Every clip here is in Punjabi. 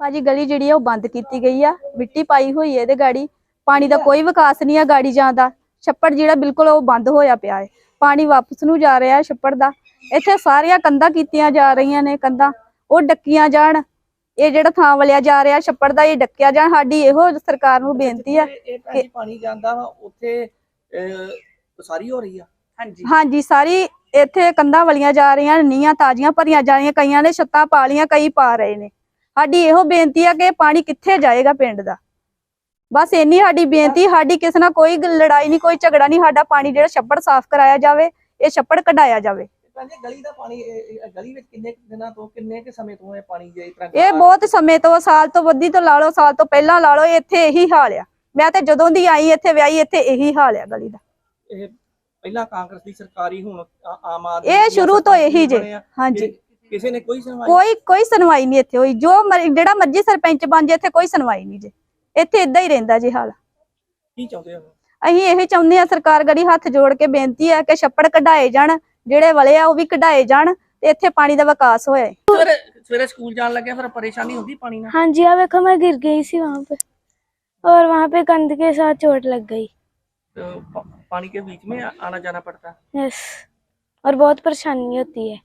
ਭਾਜੀ ਗਲੀ ਜਿਹੜੀ ਆ ਉਹ ਬੰਦ ਕੀਤੀ ਗਈ ਆ ਮਿੱਟੀ ਪਾਈ ਹੋਈ ਹੈ ਇਹਦੇ ਗਾੜੀ ਪਾਣੀ ਦਾ ਕੋਈ ਵਿਕਾਸ ਨਹੀਂ ਆ ਗਾੜੀ ਜਾਂਦਾ ਛੱਪੜ ਜਿਹੜਾ ਬਿਲਕੁਲ ਉਹ ਬੰਦ ਹੋਇਆ ਪਿਆ ਹੈ ਪਾਣੀ ਵਾਪਸ ਨੂੰ ਜਾ ਰਿਹਾ ਹੈ ਛੱਪੜ ਦਾ ਇੱਥੇ ਸਾਰੀਆਂ ਕੰਧਾਂ ਕੀਤੀਆਂ ਜਾ ਰਹੀਆਂ ਨੇ ਕੰਧਾਂ ਉਹ ਡੱਕੀਆਂ ਜਾਣ ਇਹ ਜਿਹੜਾ ਥਾਂ ਵਲਿਆ ਜਾ ਰਿਹਾ ਛੱਪੜ ਦਾ ਇਹ ਡੱਕਿਆ ਜਾਣ ਸਾਡੀ ਇਹੋ ਸਰਕਾਰ ਨੂੰ ਬੇਨਤੀ ਭੈਣ ਜੀ ਪਾਣੀ ਜਾਂਦਾ ਉੱਥੇ ਉਸਾਰੀ ਹੋ ਰਹੀ ਆ। ਹਾਂਜੀ। ਹਾਂਜੀ ਸਾਰੀ ਇੱਥੇ ਕੰਧਾਂ ਵਲੀਆਂ ਜਾ ਰਹੀਆਂ ਨੀਆਂ ਤਾਜ਼ੀਆਂ ਭਰੀਆਂ ਜਾ ਰਹੀਆਂ ਕਈਆਂ ਨੇ ਛੱਤਾਂ ਪਾ ਲੀਆਂ ਕਈ ਪਾ ਰਹੇ ਨੇ। ਸਾਡੀ ਇਹੋ ਬੇਨਤੀ ਆ ਕਿ ਪਾਣੀ ਕਿੱਥੇ ਜਾਏਗਾ ਪਿੰਡ ਦਾ। ਬਸ ਇੰਨੀ ਸਾਡੀ ਬੇਨਤੀ ਸਾਡੀ ਕਿਸੇ ਨਾਲ ਕੋਈ ਲੜਾਈ ਨਹੀਂ ਕੋਈ ਝਗੜਾ ਨਹੀਂ ਸਾਡਾ ਪਾਣੀ ਜਿਹੜਾ ਛੱਪੜ ਸਾਫ਼ ਕਰਾਇਆ ਜਾਵੇ ਇਹ ਛੱਪੜ ਕਢਾਇਆ ਜਾਵੇ। ਗਲੀ ਦਾ ਪਾਣੀ ਇਹ- ਇਹ ਗਲੀ ਵਿੱਚ ਕਿੰਨੇ ਕੁ ਦਿਨਾਂ ਤੋਂ ਕਿੰਨੇ ਕੁ ਸਮੇਂ ਤੋਂ ਇਹ ਪਾਣੀ ਜੇ ਇਸ ਤਰ੍ਹਾਂ ਇਹ ਬਹੁਤ ਸਮੇਂ ਤੋਂ ਸਾਲ ਤੋਂ ਵੱਧੀ ਤੋਂ ਲਾ ਲਓ ਸਾਲ ਤੋਂ ਪਹਿਲਾਂ ਲਾ ਲਓ ਇੱਥੇ ਇਹੀ ਹਾਲ ਆ। ਮੈਂ ਤੇ ਜਦੋਂ ਦੀ ਆਈ ਇੱਥੇ ਵਿਆਹੀ ਇੱਥੇ ਇਹੀ ਹਾਲ ਆ ਗਲੀ ਦਾ। ਇਹ ਪਹਿਲਾਂ ਕਾਂਗਰਸ ਦੀ ਸਰਕਾਰੀ ਹੁਣ ਆਮ ਆਦਮੀ ਇਹ ਸ਼ੁਰੂ ਤੋਂ ਇਹੀ ਜੇ। ਹਾਂਜੀ। ਕਿਸੇ ਨੇ ਕੋਈ ਸੁਣਵਾਈ ਕੋਈ ਕੋਈ ਸੁਣਵਾਈ ਨਹੀਂ ਇੱਥੇ ਹੋਈ ਜੋ ਮਰ- ਜਿਹੜਾ ਮਰਜ਼ੀ ਸਰਪੰਚ ਬਣ ਜੇ ਇੱਥੇ ਕੋਈ ਸੁਣਵਾਈ ਨਹੀਂ ਜੇ ਇੱਥੇ ਇਦਾਂ ਹੀ ਰਹਿੰਦਾ ਜੀ ਹਾਲ ਕੀ ਚਾਹੁੰਦੇ ਹੋ ਅਸੀਂ ਇਹ ਚਾਹੁੰਦੇ ਆ ਸਰਕਾਰ ਗੜੀ ਹੱਥ ਜੋੜ ਕੇ ਬੇਨਤੀ ਆ ਕਿ ਛੱਪੜ ਕਢਾਏ ਜਾਣ ਜਿਹੜੇ ਵਲੇ ਆ ਉਹ ਵੀ ਕਢਾਏ ਜਾਣ ਤੇ ਇੱਥੇ ਪਾਣੀ ਦਾ ਵਿਕਾਸ ਹੋਏ ਸਵੇਰੇ ਸਵੇਰੇ ਸਕੂਲ ਜਾਣ ਲੱਗਿਆ ਫਿਰ ਪਰੇਸ਼ਾਨੀ ਹੁੰਦੀ ਪਾਣੀ ਨਾਲ हाँ जी हाँ देखो मैं गिर गई थी वहाँ पे और वहाँ पे कंध के साथ चोट लग गई तो प- पानी के बीच में आ- आना जाना पड़ता है यस और बहुत परेशानी होती है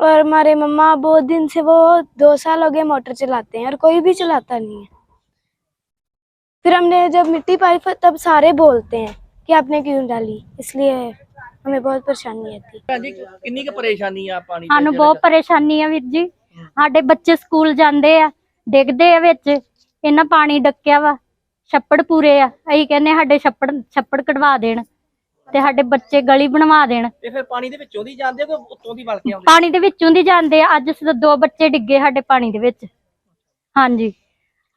और हमारे मम्मा बहुत दिन से वो दो साल हो गए मोटर चलाते हैं और कोई भी चलाता नहीं है फिर हमने जब मिट्टी पाई फिर तब सारे बोलते हैं कि आपने क्यों डाली इसलिए हमें बहुत परेशानी आती है ਭੈਣ ਜੀ ਕਿੰਨੀ ਕੁ ਪਰੇਸ਼ਾਨੀ ਆ ਪਾਣੀ ਦੀ ਸਾਨੂੰ ਜਿਹੜਾ- ਬਹੁਤ ਪਰੇਸ਼ਾਨੀ ਆ ਵੀਰ ਜੀ ਸਾਡੇ ਬੱਚੇ ਸਕੂਲ ਜਾਂਦੇ ਆ ਡਿੱਗਦੇ ਆ ਵਿੱਚ ਇਹਨਾਂ ਪਾਣੀ ਡੱਕਿਆ ਵਾ ਛੱਪੜ ਪੂਰੇ ਆ ਅਸੀਂ ਕਹਿੰਦੇ ਸਾਡੇ ਛੱਪੜ ਛੱਪੜ ਕਢਵਾ ਦੇਣ ਤੇ ਸਾਡੇ ਬੱਚੇ ਗਲੀ ਬਣਵਾ ਦੇਣ। ਤੇ ਫਿਰ ਪਾਣੀ ਦੇ ਵਿੱਚੋਂ ਦੀ ਜਾਂਦੇ ਕਿ ਉੱਤੋਂ ਦੀ ਵਲ ਕੇ ਆਉਂਦੇ ਪਾਣੀ ਦੇ ਵਿੱਚੋਂ ਦੀ ਜਾਂਦੇ ਆ। ਅੱਜ ਸਿੱਧਾ ਦੋ ਬੱਚੇ ਡਿੱਗੇ ਸਾਡੇ ਪਾਣੀ ਦੇ ਵਿੱਚ। ਹਾਂਜੀ।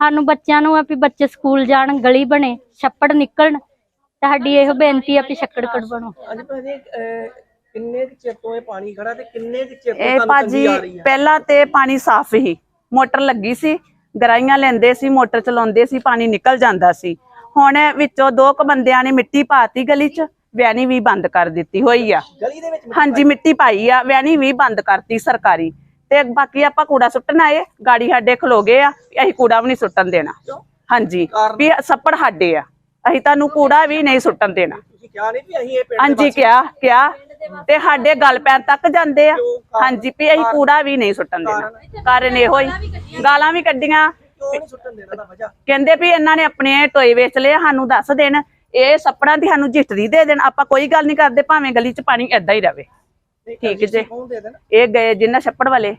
ਸਾਨੂੰ ਬੱਚਿਆਂ ਨੂੰ ਆ ਵੀ ਬੱਚੇ ਸਕੂਲ ਜਾਣ ਗਲੀ ਬਣੇ ਛੱਪੜ ਨਿਕਲਣ। ਤੇ ਸਾਡੀ ਇਹੋ ਬੇਨਤੀ ਆ ਵੀ ਛੱਕੜ ਕਢਵਾਉਣੋ। ਅੱਜ ਭੈਣ ਜੀ ਅਹ, ਕਿੰਨੇ ਕੁ ਚਿਰ ਤੋਂ ਇਹ ਪਾਣੀ ਖੜਾ ਤੇ ਕਿੰਨੇ ਕੁ ਚਿਰ ਤੋਂ ਇਹ ਤੁਹਾਨੂੰ ਭਾਜੀ ਆ ਰਹੀ ਪਹਿਲਾਂ ਤੇ ਪਾਣੀ ਸਾਫ਼ ਹੀ ਮੋਟਰ ਲੱਗੀ ਸੀ ਗਰਾਈਆਂ ਲੈਂਦੇ ਸੀ ਮੋਟਰ ਚਲਾਉਂਦੇ ਸੀ ਪਾਣੀ ਨਿਕਲ ਜਾਂਦਾ ਸੀ। ਹੁਣ ਵਿੱਚੋਂ ਦੋ ਕੁ ਬੰਦਿਆਂ ਨੇ ਮਿੱਟੀ ਪਾਤੀ ਗਲੀ 'ਚ। ਵੈਣੀ ਵੀ ਬੰਦ ਕਰ ਦਿੱਤੀ ਹੋਈ ਆ। ਗਲੀ ਦੇ ਵਿੱਚ ਮਿੱਟੀ ਹਾਂਜੀ ਮਿੱਟੀ ਪਾਈ ਆ ਵੈਣੀ ਵੀ ਬੰਦ ਕਰਤੀ ਸਰਕਾਰੀ। ਤੇ ਬਾਕੀ ਆਪਾਂ ਕੂੜਾ ਸੁੱਟਣ ਆਏ ਗਾੜੀ ਸਾਡੇ ਖਲੋ ਗਏ ਆ ਵੀ ਅਸੀਂ ਕੂੜਾ ਵੀ ਨਹੀਂ ਸੁੱਟਣ ਦੇਣਾ। ਹਾਂਜੀ? ਵੀ ਸੱਪੜ ਸਾਡੇ ਆ। ਅਸੀਂ ਤੁਹਾਨੂੰ ਕੂੜਾ ਵੀ ਨਹੀਂ ਸੁੱਟਣ ਦੇਣਾ। ਤੁਸੀਂ ਕਿਹਾ ਨਹੀਂ ਵੀ ਅਸੀਂ ਇਹ ਪਿੰਡ ਦੇ ਹਾਂਜੀ ਕਿਹਾ ਕਿਹਾ। ਤੇ ਸਾਡੇ ਗੱਲ ਪੈਣ ਤੱਕ ਜਾਂਦੇ ਆ। ਹਾਂਜੀ ਵੀ ਅਸੀਂ ਕੂੜਾ ਵੀ ਨਹੀਂ ਸੁੱਟਣ ਦੇਣਾ। ਕਾਰਨ? ਇਹੋ ਹੀ। ਗਾਲਾਂ ਵੀ ਕੱਢੀਆਂ। ਕਿਉਂ ਨਹੀਂ ਸੁੱਟਣ ਦੇਣਾ ਦਾ ਵਜ੍ਹਾ? ਕਹਿੰਦੇ ਵੀ ਇਹਨਾਂ ਨੇ ਆਪਣੇ ਟੋਏ ਵੇਚ ਲਏ ਸਾਨੂੰ ਦੱਸ ਦੇਣ। ਇਹ ਸੱਪੜਾਂ ਦੀ ਸਾਨੂੰ ਜਿੱਤਰੀ ਦੇ ਦੇਣ ਆਪਾਂ ਕੋਈ ਗੱਲ ਨਹੀਂ ਕਰਦੇ ਭਾਵੇਂ ਗਲੀ 'ਚ ਪਾਣੀ ਏਦਾਂ ਹੀ ਰਵੇ। ਠੀਕ ਜੇ? ਇਹ ਗਏ ਜਿੰਨਾ ਛੱਪੜ ਵਾਲੇ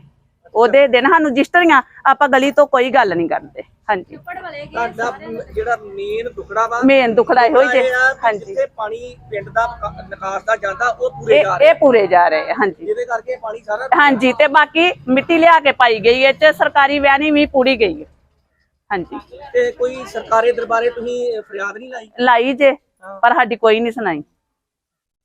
ਉਹਦੇ ਦਿਨ ਸਾਨੂੰ ਜਿਸਤਰੀਆਂ ਆਪਾਂ ਗਲੀ ਤੋਂ ਕੋਈ ਗੱਲ ਨਹੀਂ ਕਰਦੇ। ਹਾਂਜੀ। ਤੁਹਾਡਾ ਜਿਹੜਾ ਮੇਨ ਦੁਖੜਾ ਵਾ ਮੇਨ ਦੁਖੜਾ ਇਹੋ ਹੀ ਜੇ। ਹਾਂਜੀ। ਜਿੱਥੇ ਪਾਣੀ ਪਿੰਡ ਦਾ ਵਿਕਾ- ਨਿਕਾਸ ਦਾ ਜਾਂਦਾ ਉਹ ਪੂਰੇ ਇਹ ਜਾ ਇਹ ਰਿਹਾ ਪੂਰੇ ਜਾ ਰਹੇ ਹਾਂਜੀ। ਜਿਹਦੇ ਕਰਕੇ ਪਾਣੀ ਸਾਰਾ ਹਾਂਜੀ ਤੇ ਬਾਕੀ ਮਿੱਟੀ ਲਿਆ ਕੇ ਪਾਈ ਗਈ ਹੈ ਚ ਸਰਕਾਰੀ ਵੈਣੀ ਵੀ ਪੂਰੀ ਗਈ ਹੈ। ਹਾਂਜੀ। ਤੇ ਕੋਈ ਸਰਕਾਰੀ ਦਰਬਾਰੇ ਤੁਸੀਂ ਫਰਿਆਦ ਨਹੀਂ ਲਾਈ? ਲਾਈ ਜੇ ਪਰ ਸਾਡੀ ਕੋਈ ਨਹੀਂ ਸੁਣਾਈ।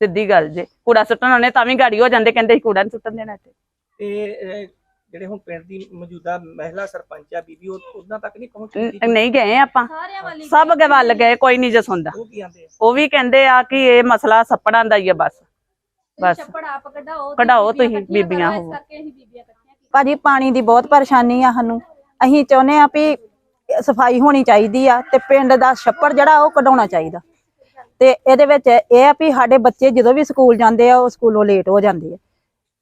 ਸਿੱਧੀ ਗੱਲ ਜੇ ਕੂੜਾ ਸੁੱਟਣ ਆਉਣੇ ਤਾਂ ਵੀ ਗਾੜੀ ਹੋ ਜਾਂਦੇ ਕਹਿੰਦੇ ਕੂੜਾ ਨਹੀਂ ਸੁੱਟਣ ਦੇਣਾ ਇੱਥੇ। ਤੇ ਜਿਹੜੇ ਹੁਣ ਪਿੰਡ ਦੀ ਮੌਜੂਦਾ ਮਹਿਲਾ ਸਰਪੰਚ ਆ ਬੀਬੀ ਉਹ ਉਹਨਾਂ ਤੱਕ ਨਹੀਂ ਪਹੁੰਚ? ਨਹੀਂ ਗਏ ਆਪਾਂ। ਸਭ ਅੱਗੇ ਵੱਲ ਗਏ ਕੋਈ ਨਹੀਂ ਜੇ ਸੁਣਦਾ। ਉਹ ਵੀ ਕਹਿੰਦੇ ਆ ਕਿ ਇਹ ਮਸਲਾ ਸੱਪੜਾਂ ਦਾ ਹੀ ਆ ਬਸ ਬਸ। ਕਢਾਓ ਕਢਾਓ ਤੁਸੀਂ ਬੀਬੀਆਂ ਹੋਵੋ ਭਾਜੀ ਪਾਣੀ ਦੀ ਬਹੁਤ ਪਰੇਸ਼ਾਨੀ ਆ ਸਾਨੂੰ। ਅਸੀਂ ਚਾਹੁੰਦੇ ਆ ਵੀ ਸਫ਼ਾਈ ਹੋਣੀ ਚਾਹੀਦੀ ਆ ਤੇ ਪਿੰਡ ਦਾ ਛੱਪੜ ਜਿਹੜਾ ਉਹ ਕਢਾਉਣਾ ਚਾਹੀਦਾ। ਤੇ ਇਹਦੇ ਵਿੱਚ ਇਹ ਆ ਵੀ ਸਾਡੇ ਬੱਚੇ ਜਦੋਂ ਵੀ ਸਕੂਲ ਜਾਂਦੇ ਆ ਉਹ ਸਕੂਲੋਂ ਲੇਟ ਹੋ ਜਾਂਦੇ ਆ।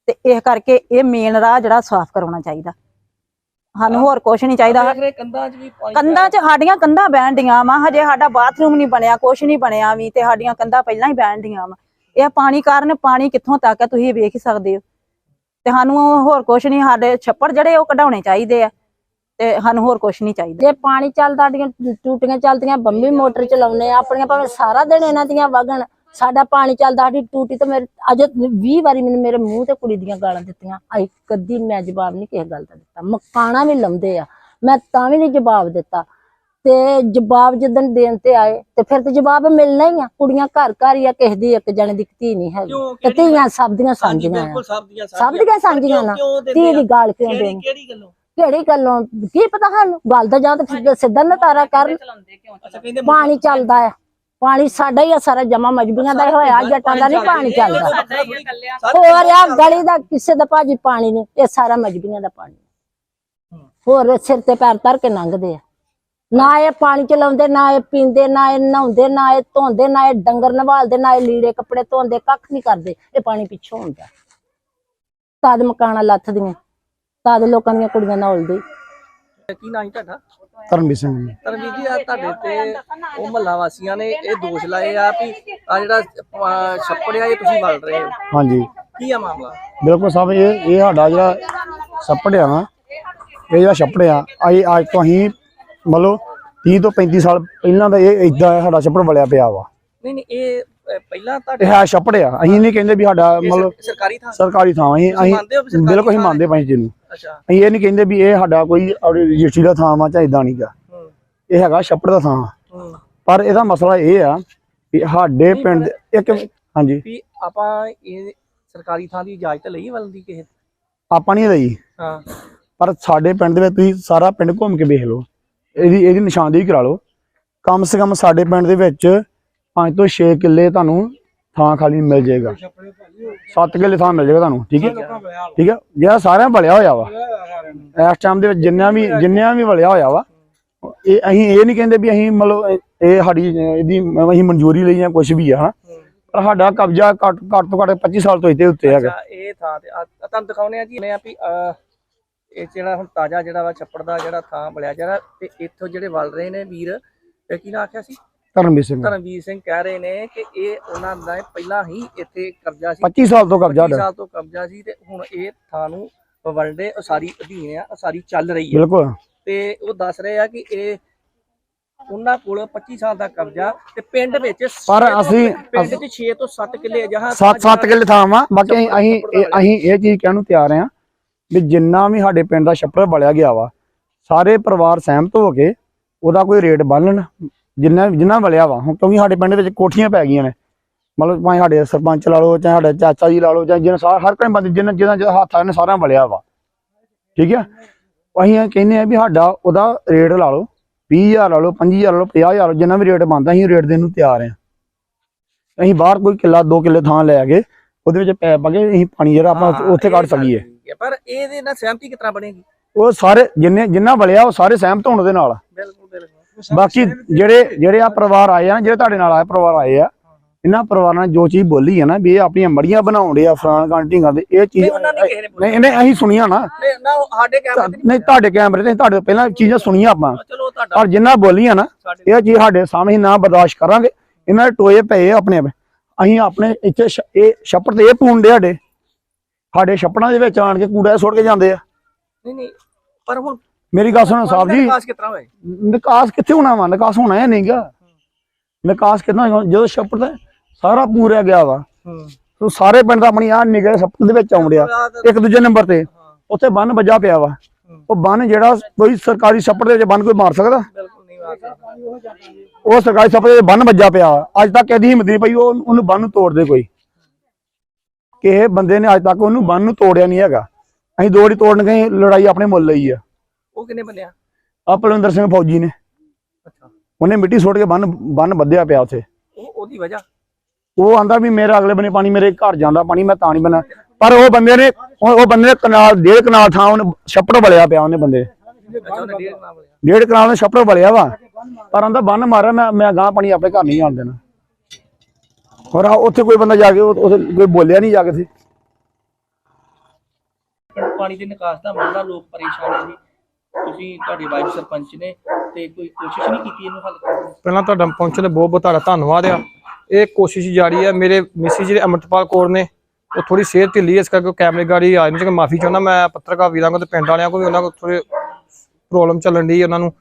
ਤੇ ਇਸ ਕਰਕੇ ਇਹ ਮੇਨ ਰਾਹ ਜਿਹੜਾ ਸਾਫ਼ ਕਰਾਉਣਾ ਚਾਹੀਦਾ। ਸਾਨੂੰ ਹੋਰ ਕੁਝ ਨਹੀਂ ਚਾਹੀਦਾ। ਕੰਧਾਂ 'ਚ ਵੀ ਪਾਣੀ ਕੰਧਾਂ 'ਚ ਸਾਡੀਆਂ ਕੰਧਾਂ ਬਹਿਣ ਡੀਆਂ ਵਾ ਹਜੇ ਸਾਡਾ ਬਾਥਰੂਮ ਨਹੀਂ ਬਣਿਆ ਕੁਛ ਨਹੀਂ ਬਣਿਆ ਵੀ ਤੇ ਸਾਡੀਆਂ ਕੰਧਾਂ ਪਹਿਲਾਂ ਹੀ ਬਹਿਣ ਡੀਆਂ ਵਾ। ਇਹ ਪਾਣੀ ਕਾਰਨ ਪਾਣੀ ਕਿੱਥੋਂ ਤੱਕ ਹੈ ਤੁਸੀਂ ਵੇਖ ਹੀ ਸਕਦੇ ਹੋ। ਤੇ ਸਾਨੂੰ ਹੋਰ ਕੁਛ ਨਹੀਂ ਸਾਡੇ ਛੱਪੜ ਜਿਹੜੇ ਉਹ ਕਢਾਉਣੇ ਚਾਹੀਦੇ ਆ। ਤੇ ਸਾਨੂੰ ਹੋਰ ਕੁਛ ਨਹੀਂ ਚਾਹੀਦਾ। ਜੇ ਪਾਣੀ ਚੱਲਦਾ ਸਾਡੀਆਂ ਟੂਟੀਆਂ ਚੱਲਦੀਆਂ ਬੰਬੀ ਮੋਟਰ ਚਲਾਉਨੇ ਆ ਆਪਣੀਆਂ ਭਾਵੇਂ ਸਾਰਾ ਦਿਨ ਇਹਨਾਂ ਦੀਆਂ ਵਗਣ ਸਾਡਾ ਪਾਣੀ ਚੱਲਦਾ ਸਾਡੀ ਟੂਟੀ ਤੇ ਮੇਰੇ ਅਜੇ 20 ਵਾਰੀ ਮੈਨੂੰ ਮੇਰੇ ਮੂੰਹ ਤੇ ਕੁੜੀ ਦੀਆਂ ਗਾਲਾਂ ਦਿੱਤੀਆਂ। ਆਈ ਕਦੀ ਮੈਂ ਜਵਾਬ ਨਹੀਂ ਕਿਸੇ ਗੱਲ ਦਾ ਦਿੱਤਾ। ਮਕਾਨਾ ਵੀ ਲੰਦੇ ਆ ਮੈਂ ਤਾਂ ਵੀ ਨਹੀਂ ਜਵਾਬ ਦਿੱਤਾ। ਤੇ ਜਵਾਬ ਜਿੱਦਣ ਦੇਣ ਤੇ ਆਏ ਤੇ ਫਿਰ ਤੇ ਜਵਾਬ ਮਿਲਣਾ ਹੀ ਆ। ਕੁੜੀਆਂ ਘਰ ਘਰ ਹੀ ਆ ਕਿਸੇ ਦੀ ਇੱਕ ਜਣੇ ਦੀ ਧੀ ਨਹੀਂ ਹੈਗੀ। ਕਿਉਂ? ਤੇ ਧੀਆਂ ਸਭ ਦੀਆਂ ਸਾਂਝੀਆਂ ਆ। ਬਿਲਕੁਲ ਸਭ ਦੀਆਂ ਸਾਂਝੀਆਂ। ਨਾ। ਧੀ? ਦੀ ਗਾਲ ਕਿਉਂ ਦੇਣੀ? ਕਿਹੜੀ ਗੱਲੋਂ? ਕਿਹੜੀ ਗੱਲੋਂ? ਕੀ ਪਤਾ ਸਾਨੂੰ? ਗੱਲ ਦਾ ਜਾਂ ਤਾਂ ਸਿੱਧਾ ਨਤਾਰਾ ਕਰਨ। ਪਾਣੀ ਚੱਲਦਾ ਆ। ਪਾਣੀ ਸਾਡਾ ਹੀ ਆ ਸਾਰਾ ਜਮਾ ਮਜਬੀਆਂ ਦਾ ਹੀ ਹੋਇਆ ਜੱਟਾਂ ਦਾ ਨਹੀਂ ਪਾਣੀ ਚੱਲਦਾ। ਹੋਰ ਆ ਗਲੀ ਦਾ ਕਿਸੇ ਦਾ ਭਾਜੀ ਪਾਣੀ ਨਹੀਂ ਇਹ ਸਾਰਾ ਮਜਬੀਆਂ ਦਾ ਪਾਣੀ ਹੋਰ ਸਿਰ ਤੇ ਪੈਰ ਧਰ ਕੇ ਲੰਘਦੇ ਆ। ਨਾ ਇਹ ਪਾਣੀ ਚਲਾਉਂਦੇ ਨਾ ਇਹ ਪੀਂਦੇ ਨਾ ਇਹ ਨਹਾਉਂਦੇ ਨਾ ਇਹ ਧੋਂਦੇ ਨਾ ਇਹ ਡੰਗਰ ਨਵਾਲਦੇ ਨਾ ਇਹ ਲੀੜੇ ਕੱਪੜੇ ਧੋਂਦੇ ਕੱਖ ਨਹੀਂ ਕਰਦੇ। ਇਹ ਪਾਣੀ ਪਿੱਛੋਂ ਹੁੰਦਾ ਤਦ ਮਕਾਨਾਂ ਲੱਥਦੀਆਂ। ਤਦ ਲੋਕਾਂ ਦੀਆਂ ਕੁੜੀਆਂ ਨੌਲਦੇ ਕੀ ਨਾਂ ਸੀ ਤੁਹਾਡਾ? ਧਰਮਵੀਰ ਸਿੰਘ ਜੀ। ਤਰਨਵੀਰ ਜੀ ਆ ਤੁਹਾਡੇ ਤੇ ਉਹ ਮਹੱਲਾ ਵਾਸੀਆਂ ਨੇ ਇਹ ਦੋਸ਼ ਲਾਏ ਆ ਵੀ ਆ ਜਿਹੜਾ ਅਹ, ਛੱਪੜ ਆ ਇਹ ਤੁਸੀਂ ਵਲ ਰਹੇ ਹੋ। ਹਾਂਜੀ। ਕੀ ਆ ਮਾਮਲਾ? ਬਿਲਕੁਲ ਸਾਹਿਬ ਇਹ ਇਹ ਸਾਡਾ ਜਿਹੜਾ ਛੱਪੜ ਆ ਨਾ ਇਹ ਜਿਹੜਾ ਛੱਪੜ ਆ ਅਸੀਂ ਅੱਜ ਤੋਂ ਅਸੀਂ ਮਤਲਬ 30 ਤੋਂ 35 ਸਾਲ ਪਹਿਲਾਂ ਦਾ ਇਹ ਇਦਾਂ ਸਾਡਾ ਛੱਪੜ ਵਲਿਆ ਪਿਆ ਵਾ। ਨਹੀਂ ਨਹੀਂ ਇਹ ਪਹਿਲਾਂ ਇਹ ਤੁਹਾਡੇ ਹੈ ਛੱਪੜ ਆ ਅਸੀਂ ਨਹੀਂ ਕਹਿੰਦੇ ਵੀ ਸਾਡਾ ਇਹ ਮਤਲਬ ਸਰ- ਸਰਕਾਰੀ ਥਾਂ। ਸਰਕਾਰੀ ਥਾਂ। ਅਸੀਂ ਅਸੀਂ ਬਿਲਕੁਲ ਅਸੀਂ ਮੰਨਦੇ ਪਏ ਜੀ ਨੂੰ। ਅੱਛਾ। ਅਸੀਂ ਇਹ ਨਹੀਂ ਕਹਿੰਦੇ ਵੀ ਇਹ ਸਾਡਾ ਕੋਈ ਰਜਿਸਟਰੀ ਦਾ ਥਾਂ ਵਾ ਜਾਂ ਇਦਾਂ ਨਹੀਂਗਾ ਇਹ ਹੈਗਾ ਛੱਪੜ ਦਾ ਥਾਂ। ਪਰ ਇਹਦਾ ਮਸਲਾ ਇਹ ਆ ਵੀ ਸਾਡੇ ਪਿੰਡ ਇੱਕ ਹਾਂਜੀ। ਵੀ ਆਪਾਂ ਇਹ ਸਰਕਾਰੀ ਥਾਂ ਦੀ ਇਜਾਜ਼ਤ ਲਈ ਵਲਣ ਦੀ ਕਿਸੇ ਆਪਾਂ ਨਹੀਂ ਲਈ। ਹਾਂ। ਪਰ ਸਾਡੇ ਪਿੰਡ ਦੇ ਵਿੱਚ ਤੁਸੀਂ ਸਾਰਾ ਪਿੰਡ ਘੁੰਮ ਕੇ ਵੇਖ ਲਓ। ਇਹਦੀ ਇਹਦੀ ਨਿਸ਼ਾਨਦੇਹੀ ਕਰਾ ਲਓ। ਕਮ ਸੇ ਕਮ ਸਾਡੇ ਪਿੰਡ ਦੇ ਵਿੱਚ 5 ਤੋਂ 6 ਕਿੱਲੇ ਤੁਹਾਨੂੰ ਥਾਂ ਖਾਲੀ ਮਿਲ ਜਾਏਗਾ। 7 ਕਿੱਲੇ ਥਾਂ ਮਿਲ ਜਾਏਗਾ ਤੁਹਾਨੂੰ ਠੀਕ ਹੈ? ਠੀਕ ਹੈ? ਜਿਹੜਾ ਸਾਰਿਆਂ ਭਲਿਆ ਹੋਇਆ ਵਾ। ਇਸ ਟਾਈਮ ਦੇ ਵਿੱਚ ਜਿੰਨਿਆਂ ਵੀ ਜਿੰਨਿਆਂ ਵੀ ਭਲਿਆ ਹੋਇਆ ਵਾ ਇਹ ਅਸੀਂ ਇਹ ਨਹੀਂ ਕਹਿੰਦੇ ਵੀ ਅਸੀਂ ਮਤਲਬ ਇਹ- ਸਾਡੀ ਇਹਦੀ ਅਸੀਂ ਮਨਜ਼ੂਰੀ ਲਈ ਜਾਂ ਕੁਝ ਵੀ ਆ ਪਰ ਸਾਡਾ ਕਬਜ਼ਾ ਘੱਟ ਘੱਟ ਤੋਂ ਘੱਟ 25 ਸਾਲ ਤੋਂ ਇੱਥੇ ਉੱਤੇ ਹੈਗਾ। ਅੱਛਾ ਇਹ ਥਾਂ ਤੇ ਆ- ਆ ਤੁਹਾਨੂੰ ਦਿਖਾਉਨੇ ਆ ਜੀ ਮੈਂ ਆ ਵੀ ਅਹ, ਇਹ ਜਿਹੜਾ ਹੁਣ ਤਾਜ਼ਾ ਜਿਹੜਾ ਵਾ ਛੱਪੜ ਦਾ ਜਿਹੜਾ ਥਾਂ ਬਲਿਆ ਜਿਹੜਾ ਤੇ ਇੱਥੋਂ ਜਿਹੜੇ ਵਲ ਰਹੇ ਨੇ ਵੀਰ ਇਹ ਕੀ ਨਾ ਆਖਿਆ ਸੀ? ਧਰਮਵੀਰ ਸਿੰਘ। ਧਰਮਵੀਰ ਸਿੰਘ ਕਹਿ ਰਹੇ ਨੇ ਕਿ ਇਹ ਉਹਨਾਂ ਦਾ ਪਹਿਲਾਂ ਹੀ ਇੱਥੇ ਕਬਜ਼ਾ ਸੀ। 25 ਸਾਲ ਤੋਂ ਕਬਜ਼ਾ 25 ਸਾਡਾ ਸਾਲ ਤੋਂ ਕਬਜ਼ਾ ਸੀ ਤੇ ਹੁਣ ਇਹ ਥਾਂ ਨੂੰ ਵਲਡੇ ਉਸਾਰੀ ਅਧੀਨ ਆ ਉਸਾਰੀ ਚੱਲ ਰਹੀ ਹੈ ਬਿਲਕੁਲ। ਤੇ ਉਹ ਦੱਸ ਰਹੇ ਆ ਕਿ ਇਹ ਉਹਨਾਂ ਕੋਲ 25 ਸਾਲ ਦਾ ਕਬਜ਼ਾ ਤੇ ਪਿੰਡ ਵਿੱਚ ਪਰ ਅਸੀਂ- ਪਿੰਡ 'ਚ 6 ਤੋਂ 7 ਕਿੱਲੇ ਜਹਾਂ ਸੱਤ ਸੱਤ ਕਿੱਲੇ ਥਾਂ ਵਾ। ਬਾਕੀ ਅਸੀਂ ਅਸੀਂ ਇਹ- ਅਸੀਂ ਇਹ ਚੀਜ਼ ਕਹਿਣ ਨੂੰ ਤਿਆਰ ਆ ਵੀ ਜਿੰਨਾ ਵੀ ਸਾਡੇ ਪਿੰਡ ਦਾ ਛੱਪੜ ਬਲਿਆ ਗਿਆ ਵਾ ਸਾਰੇ ਪਰਿਵਾਰ ਸਹਿਮਤ ਹੋ ਕੇ ਉਹਦਾ ਕੋਈ ਰੇਟ ਬੰਨਣ ਜਿੰਨਾ ਜਿੰਨਾ ਬਲਿਆ ਵਾ ਹੁਣ ਕਿਉਂਕਿ ਸਾਡੇ ਪਿੰਡ ਵਿੱਚ ਕੋਠੀਆਂ ਪੈ ਗਈਆਂ ਨੇ। ਮਤਲਬ ਭਾਵੇਂ ਸਾਡੇ ਸਰਪੰਚ ਲਾ ਲਓ ਚਾਹੇ ਸਾਡੇ ਚਾਚਾ ਜੀ ਲਾ ਲਓ ਚਾਹੇ ਜਿਹਨਾਂ ਸਾਰ ਹਰ ਕੋਈ ਬੰਦੇ ਜਿਹਨਾਂ ਜਿਹਨਾਂ ਜਿਹਦਾ ਹੱਥ ਆ ਨੇ ਸਾਰਿਆਂ ਬਲਿਆ ਵਾ। ਠੀਕ ਹੈ ਅਸੀਂ ਇਹ ਕਹਿੰਦੇ ਆ ਵੀ ਸਾਡਾ ਉਹਦਾ ਰੇਟ ਲਾ ਲਓ 20000 ਲਾ ਲਓ 5000 ਲਾ ਲਓ 50000 ਲਾ ਲਓ ਜਿੰਨਾ ਵੀ ਰੇਟ ਬਣਦਾ ਅਸੀਂ ਰੇਟ ਦੇਣ ਨੂੰ ਤਿਆਰ ਆ। ਅਸੀਂ ਬਾਹਰ ਕੋਈ ਕਿੱਲਾ ਦੋ ਕਿੱਲੇ ਥਾਂ ਲੈ ਕੇ ਉਹਦੇ ਵਿੱਚ ਪੈ ਪਾ ਕੇ ਅਸੀਂ ਪਾਣੀ ਜਿਹੜਾ ਆਪਾਂ ਉੱਥੇ ਕੱਢ ਸਕੀਏ। ਪਰ ਇਹਦੇ ਨਾਲ ਸਹਿਮਤੀ ਕਿਤਨਾ ਬਣੇਗੀ? ਉਹ ਸਾਰੇ ਜਿੰਨੇ ਜਿੰਨਾ ਬਲਿਆ ਉਹ ਸਾਰੇ ਸਹਿਮਤ ਹੋਣ ਦੇ ਨਾਲ। ਬਾਕੀ ਜਿਹੜੇ ਜਿਹੜੇ ਆ ਪਰਿਵਾਰ ਆਏ ਆ ਜਿਹੜੇ ਤੁਹਾਡੇ ਨਾਲ ਆਏ ਪਰਿਵਾਰ ਆਏ ਆ ਇਹਨਾਂ ਪਰਿਵਾਰਾਂ ਨੇ ਜੋ ਚੀਜ਼ ਬੋਲੀ ਆ ਨਾ ਵੀ ਇਹ ਆਪਣੀਆਂ ਮੜੀਆਂ ਬਣਾਉਂਦੇ ਆ ਫਰਾਂ ਗਾਂਟੀਆਂ ਦੇ ਇਹ ਚੀਜ਼ ਨਹੀਂ ਨਹੀਂ ਅਸੀਂ ਸੁਣੀਆਂ ਨਾ। ਸਾਡੇ ਕੈਮਰੇ ਤੇ ਨਹੀਂ ਤੁਹਾਡੇ ਕੈਮਰੇ ਤੇ ਤੁਹਾਡੇ ਪਹਿਲਾਂ ਚੀਜ਼ਾਂ ਸੁਣੀਆਂ ਆਪਾਂ। ਪਰ ਜਿੰਨਾ ਬੋਲੀਆਂ ਨਾ ਇਹ ਚੀਜ਼ ਸਾਡੇ ਸਾਹਮਣੇ ਨਾ ਬਰਦਾਸ਼ਤ ਕਰਾਂਗੇ। ਇਹਨਾਂ ਦੇ ਟੋਏ ਪਏ ਆਪਣੇ ਆਪ ਅਸੀਂ ਆਪਣੇ ਇੱਥੇ ਇਹ ਛੱਪੜ ਤੇ ਇਹ ਪੂੰਡੇ ਸਾਡੇ। ਸਾਡੇ ਛੱਪੜਾਂ ਦੇ ਵਿੱਚ ਆਣ ਕੇ ਕੂੜਾ ਸੁੱਟ ਕੇ ਜਾਂਦੇ ਆ। ਨਹੀਂ ਨਹੀਂ ਪਰ ਹੁਣ ਮੇਰੀ ਗੱਲ ਸੁਣੋ ਸਾਹਿਬ ਜੀ। ਵਿਕਾਸ ਕਿਤਨਾ ਹੋਏ ਨਿਕਾਸ ਕਿੱਥੇ ਹੋਣਾ ਵਾ? ਨਿਕਾਸ ਹੋਣਾ ਹੈ ਨਹੀਂਗਾ ਨਿਕਾਸ ਹੋਏਗਾ? ਜਦੋਂ ਛੱਪੜ ਦਾ ਸਾਰਾ ਪੂਰਿਆ ਗਿਆ ਵਾ ਹੂੰ। ਤੋ ਸਾਰੇ ਪਿੰਡ ਦਾ ਆਪਣੀ ਆ ਨਿਗਾਹ ਛੱਪੜ ਦੇ ਵਿੱਚ ਆਉਂਦਿਆ ਇੱਕ ਦੂਜੇ ਨੰਬਰ ਤੇ। ਉੱਥੇ ਬੰਨ ਵੱਜਾ ਪਿਆ ਵਾ। ਉਹ ਬੰਨ ਜਿਹੜਾ ਕੋਈ ਸਰਕਾਰੀ ਛੱਪੜ ਦੇ ਵਿੱਚ ਬੰਨ ਕੋਈ ਮਾਰ ਸਕਦਾ? ਉਹ ਸਰਕਾਰੀ ਛੱਪੜ ਦੇ ਬੰਨ ਵੱਜਾ ਪਿਆ। ਅੱਜ ਤੱਕ ਇਹਦੀ ਹਿੰਮਤ ਨਹੀਂ ਪਈ ਉਹ ਉਹਨੂੰ ਬੰਨ ਨੂੰ ਤੋੜ ਦੇ ਕੋਈ। ਕਿਸੇ ਬੰਦੇ ਨੇ ਅੱਜ ਤੱਕ ਉਹਨੂੰ ਬੰਨ ਨੂੰ ਤੋੜਿਆ ਨਹੀਂ ਹੈਗਾ। ਅਸੀਂ ਦੋ ਵਾਰੀ ਤੋੜਨ ਗਏ ਲੜਾਈ ਆਪਣੇ ਮੁੱਲ ਲਈ ਆ। ਉਹ ਕਿੰਨੇ ਬੰਦਿਆ ਆ? ਪਲਵਿੰਦਰ ਸਿੰਘ ਫੌਜੀ ਨੇ। ਅੱਛਾ। ਉਹਨੇ ਮਿੱਟੀ ਸੁੱਟ ਕੇ ਬੰਨ ਬੰਨ ਬੱਧਿਆ ਪਿਆ ਉੱਥੇ। ਉਹ ਉਹਦੀ ਵਜ੍ਹਾ? ਉਹ ਆਂਦਾ ਵੀ ਮੇਰਾ ਅਗਲੇ ਬੰਨੇ ਪਾਣੀ ਮੇਰੇ ਘਰ ਜਾਂਦਾ ਪਾਣੀ ਮੈਂ ਤਾਂ ਨਹੀਂ ਬਣਾ ਪਰ ਉਹ ਬੰਦੇ ਨੇ ਉਹ ਬੰਦੇ ਨੇ ਕਨਾਲ ਡੇਢ ਕਨਾਲ ਥਾਂ ਉਹਨੇ ਛੱਪੜ ਬਲਿਆ ਪਿਆ ਉਹਨੇ ਬੰਦੇ। ਡੇਢ ਕਨਾਲ ਨੇ ਛੱਪੜ ਬਲਿਆ ਵਾ। ਪਰ ਆਂਦਾ ਬੰਨ ਮਾਰਿਆ ਮੈਂ ਮੈਂ ਗਾਂ ਪਾਣੀ ਆਪਣੇ ਘਰ ਨਹੀਂ ਜਾਣ ਦੇਣਾ। ਹੋਰ ਆ ਉੱਥੇ ਕੋਈ ਬੰਦਾ ਜਾ ਕੇ ਉਹ- ਉੱਥੇ ਕੋਈ ਬੋਲਿਆ ਨਹੀਂ ਜਾ ਕੇ ਸੀ ਪਾਣੀ ਦੇ ਨਿਕਾਸ ਦਾ ਮਾਮਲਾ ਲੋਕ ਪਰੇਸ਼ਾਨ ਜੀ। ਤੁਸੀਂ ਤੁਹਾਡੀ ਵਾਈਫ ਸਰਪੰਚ ਨੇ ਤੇ ਕੋਈ ਕੋਸ਼ਿਸ਼ ਨਹੀਂ ਕੀਤੀ ਇਹਨੂੰ ਹੱਲ ਕਰਨ ਦੀ? ਪਹਿਲਾਂ ਤੁਹਾਡਾ ਪਹੁੰਚਣ ਦੇ ਬਹੁਤ ਬਹੁਤ ਤੁਹਾਡਾ ਧੰਨਵਾਦ ਆ। ਇਹ ਕੋਸ਼ਿਸ਼ ਜਾਰੀ ਹੈ ਮੇਰੇ ਮਿਸਿਸ ਜਿਹੜੇ ਅਮਰਤਪਾਲ ਕੌਰ ਨੇ ਉਹ ਥੋੜੀ ਸਿਹਤ ਢਿੱਲੀ ਹੈ, ਇਸ ਕਰਕੇ ਕੈਮਰੇ ਗਾੜੀ ਆ ਨਹੀਂ ਕਿ ਮਾਫੀ ਚਾਹੁੰਦਾ ਮੈਂ ਪੱਤਰਕਾਰ ਵੀਰਾਂ ਕੋਲ ਤੇ ਪਿੰਡ ਵਾਲਿਆਂ ਕੋਲ ਵੀ ਉਹਨਾਂ ਕੋਲ ਥੋੜੇ ਪ੍ਰੋਬਲਮ ਚੱਲਣ ਦੀ ਉਹਨਾਂ ਨੂੰ।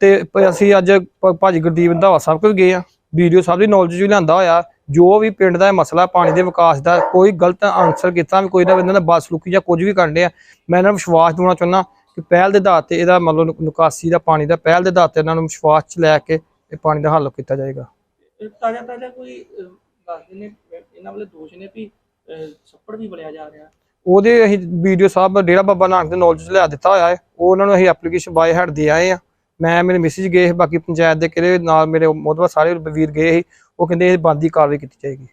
ਤੇ ਅਸੀਂ ਅੱਜ ਭਾਜੀ ਗੁਰਦੀਪ ਰੰਧਾਵਾ ਸਾਹਿਬ ਕੋਲ ਗਏ ਆ। ਵੀਡੀਓ ਸਾਹਿਬ ਦੀ ਨੌਲੇਜ ਵੀ ਲਿਆਂਦਾ ਹੋਇਆ। ਜੋ ਵੀ ਪਿੰਡ ਦਾ ਇਹ ਮਸਲਾ ਪਾਣੀ ਦੇ ਵਿਕਾਸ ਦਾ ਕੋਈ ਗਲਤ ਆਨਸਰ ਕੀਤਾ ਵੀ ਕੋਈ ਨਾ ਇਹਨਾਂ ਦਾ ਬਦਸਲੂਕੀ ਜਾਂ ਕੁਝ ਵੀ ਕਰਦੇ ਆ ਮੈਂ ਇਹਨਾਂ ਨੂੰ ਵਿਸ਼ਵਾਸ ਦਿਵਾਉਣਾ ਚਾਹੁੰਦਾ। ਕਿ ਪਹਿਲ ਦੇ ਆਧਾਰ ਤੇ ਇਹਦਾ ਮਤਲਬ ਨਿਕ- ਨਿਕਾਸੀ ਦਾ ਪਾਣੀ ਦਾ ਪਹਿਲ ਦੇ ਆਧਾਰ ਤੇ ਇਹਨਾਂ ਨੂੰ ਵਿਸ਼ਵਾਸ ਚ ਲੈ ਕੇ ਇਹ ਪਾਣੀ ਦਾ ਹੱਲ ਕੀਤਾ ਜਾਏਗਾ। ਇਹ ਤਾਜ਼ਾ ਤਾਜ਼ਾ ਕੋਈ ਅਹ, ਦੱਸਦੇ ਨੇ ਅਹ, ਇਹਨਾਂ ਵਾਲੇ ਦੋਸ਼ ਨੇ ਵੀ ਅਹ, ਛੱਪੜ ਵੀ ਬਲਿਆ ਜਾ ਰਿਹਾ। ਉਹਦੇ ਅਸੀਂ ਵੀਡੀਓ ਸਾਹਿਬ ਡੇਰਾ ਬਾਬਾ ਨਾਨਕ ਦੇ ਨੌਲੇਜ ਲਿਆ ਦਿੱਤਾ ਹੋਇਆ ਹੈ। ਉਹ ਉਹਨਾਂ ਨੂੰ ਅਸੀਂ ਐਪਲੀਕੇਸ਼ਨ ਬਾਏ ਹੈਡ ਦੇ ਆਏ ਆ ਮੈਂ ਮੇਰੇ ਮੈਸੇਜ ਗਏ ਬਾਕੀ ਪੰਚਾਇਤ ਦੇ ਕਿਹੜੇ ਨਾਲ ਮੇਰੇ ਮੋਦਵਾ ਸਾਰੇ ਵੀਰ ਗਏ ਸੀ। ਉਹ ਕਹਿੰਦੇ ਇਹ ਬੰਦੀ ਕਾਰਵਾਈ ਕੀਤੀ ਜਾਏਗੀ।